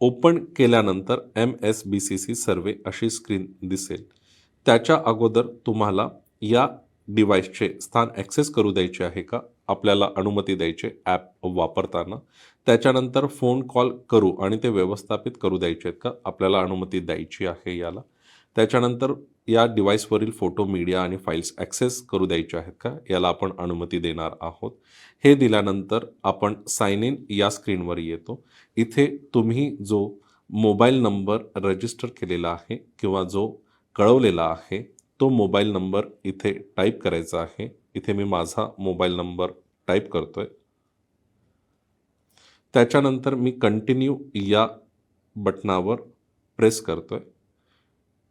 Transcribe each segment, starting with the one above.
Open केल्यानंतर M S B C C survey अशी screen दिसेल. त्याच्या अगोदर तुम्हाला या डिव्हाइसचे स्थान ॲक्सेस करू द्यायचे आहे का? आपल्याला अनुमती द्यायचे ॲप वापरताना. त्याच्यानंतर फोन कॉल करू आणि ते व्यवस्थापित करू द्यायचे आहेत का? आपल्याला अनुमती द्यायची आहे याला. त्याच्यानंतर या डिव्हाइसवरील फोटो मीडिया आणि फाईल्स ॲक्सेस करू द्यायचे आहेत का? याला आपण अनुमती देणार आहोत. हे दिल्यानंतर आपण साइन इन या स्क्रीनवर येतो. इथे तुम्ही जो मोबाईल नंबर रजिस्टर केलेला आहे किंवा जो कळवलेला आहे तो मोबाईल नंबर इथे टाईप करायचा आहे. इथे मी माझा मोबाईल नंबर टाईप करतोय. त्याच्यानंतर मी कंटिन्यू या बटनावर प्रेस करतोय.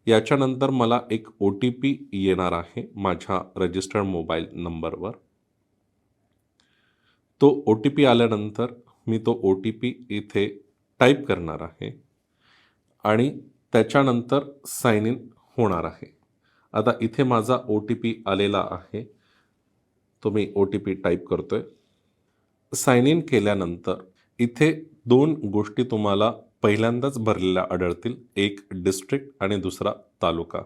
याच्यानंतर मला एक ओ टी पी येणार आहे माझ्या रजिस्टर्ड मोबाईल नंबरवर तो ओ टी पी आल्यानंतर मी तो ओ टी पी इथे टाईप करणार आहे आणि त्याच्यानंतर साइन इन होणार आहे. आता इथे माझा ओ टी पी आलेला आहे. तो मी ओ टी पी टाईप करतोय. साइन इन केल्यानंतर इथे दोन गोष्टी तुम्हाला पहिल्यांदाच भरलेल्या आढळतील एक डिस्ट्रिक्ट आणि दुसरा तालुका.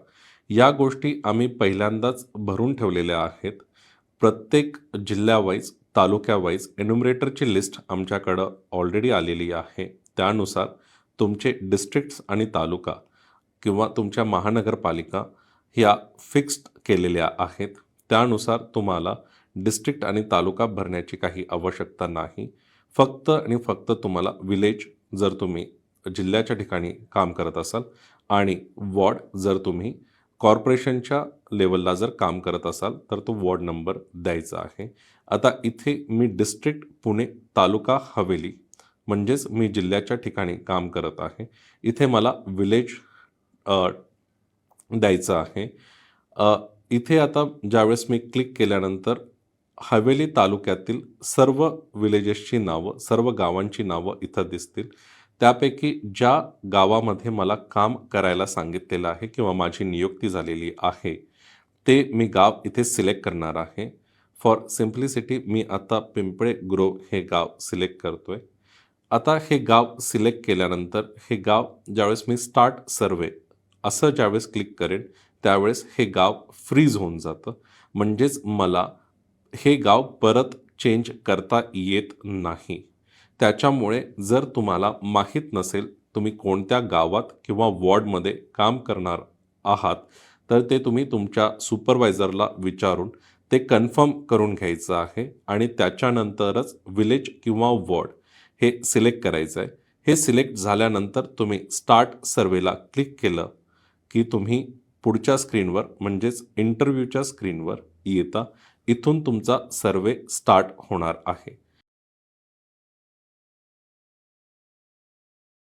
या गोष्टी आम्ही पहिल्यांदाच भरून ठेवलेल्या आहेत. प्रत्येक जिल्ह्यावाईज तालुक्यावाईज एन्युमरेटरची लिस्ट आमच्याकडं ऑलरेडी आलेली आहे. त्यानुसार तुमचे डिस्ट्रिक्ट्स आणि तालुका किंवा तुमच्या महानगरपालिका ह्या फिक्स्ड केलेल्या आहेत. त्यानुसार तुम्हाला डिस्ट्रिक्ट आणि तालुका भरण्याची काही आवश्यकता नाही. फक्त आणि फक्त तुम्हाला विलेज जर तुम्ही जिल्ह्याच्या ठिकाणी काम करत असाल आणि वॉर्ड जर तुम्ही कॉर्पोरेशनच्या लेवलला जर काम करत असाल तर तो वॉर्ड नंबर द्यायचा आहे. आता इथे मी डिस्ट्रिक्ट पुणे तालुका हवेली म्हणजेच मी जिल्ह्याच्या ठिकाणी काम करत आहे. इथे मला विलेज द्यायचं आहे. इथे आता ज्यावेळेस मी क्लिक केल्यानंतर हवेली तालुक्यातील सर्व विलेजेसची नावं सर्व गावांची नावं इथं दिसतील. त्यापैकी ज्या गावामध्ये मला काम करायला सांगितलेलं आहे किंवा माझी नियुक्ती झालेली आहे ते मी गाव इथे सिलेक्ट करणार आहे. फॉर सिम्प्लिसिटी मी आता पिंपळे ग्रोव हे गाव सिलेक्ट करतो आहे आता हे गाव सिलेक्ट केल्यानंतर हे गाव ज्यावेळेस मी स्टार्ट सर्वे असं ज्यावेळेस क्लिक करेन त्यावेळेस हे गाव फ्रीज होऊन जातं. म्हणजेच मला हे गाव परत चेंज करता येत नाही. त्याच्यामुळे जर तुम्हाला माहीत नसेल तुम्ही कोणत्या गावात किंवा वॉर्डमध्ये काम करणार आहात तर ते तुम्ही तुमच्या सुपरवायझरला विचारून ते कन्फर्म करून घ्यायचं आहे आणि त्याच्यानंतरच विलेज किंवा वॉर्ड हे सिलेक्ट करायचं आहे हे सिलेक्ट झाल्यानंतर तुम्ही स्टार्ट सर्वेला क्लिक केलं की तुम्ही पुढच्या स्क्रीनवर म्हणजेच इंटरव्ह्यूच्या स्क्रीनवर येता. इथून तुमचा सर्वे स्टार्ट होणार आहे.